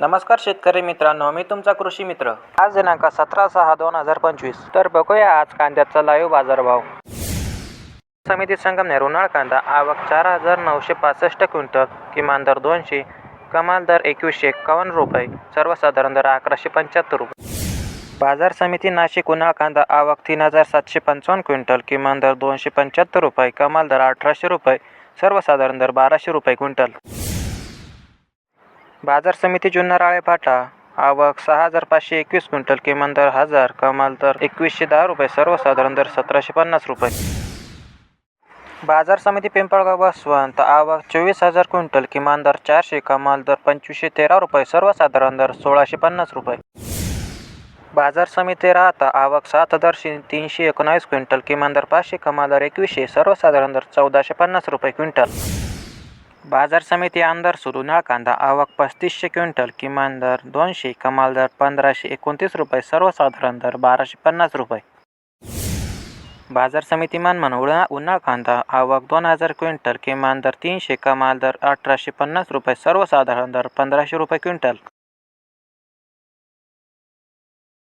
नमस्कार शेतकरी मित्रांनो मी तुमचा कृषी मित्र. आज दिनांक सतरा सहा दोन हजार पंचवीस. तर बघूया आज कांद्याचा लाईव्ह बाजारभाव. समिती संगमनेर उन्हाळ कांदा आवक चार हजार नऊशे पासष्ट क्विंटल किमान दर दोनशे कमाल दर एकवीसशे एक्कावन्न रुपये सर्वसाधारण दर अकराशे पंच्याहत्तर रुपये. बाजार समिती नाशिक उन्हाळ कांदा आवक तीन हजार सातशे पंचावन्न क्विंटल किमान दर दोनशे पंच्याहत्तर रुपये कमाल दर अठराशे रुपये सर्वसाधारण दर बाराशे रुपये क्विंटल. बाजार समिती जुन्नर आळेपाटा आवक सहा हजार पाचशे एकवीस क्विंटल किमान दर हजार कमाल दर एकवीसशे दहा रुपये सर्वसाधारण दर सतराशे पन्नास रुपये. बाजार समिती पिंपळगाव बसवंत आवक चोवीस हजार क्विंटल किमान दर चारशे कमाल दर पंचवीसशे तेरा रुपये सर्वसाधारण दर सोळाशे पन्नास रुपये. बाजार समिती राहता आवक सात हजारशे तीनशे एकोणावीस क्विंटल किमान दर पाचशे कमाल दर एकवीसशे सर्वसाधारण दर चौदाशे पन्नास रुपये क्विंटल. बाजार समिती आमदार सुरू उन्हाळ कांदा. आवक पस्तीसशे क्विंटल किमान दर दोनशे कमाल दर पंधराशे एकोणतीस रुपये सर्वसाधारण दर बाराशे पन्नास रुपये. बाजार समिती मानमन उन्हा उन्हाळ कांदा. आवक दोन हजार क्विंटल किमान दर तीनशे कमाल दर अठराशे पन्नास रुपये सर्वसाधारण दर पंधराशे रुपये क्विंटल.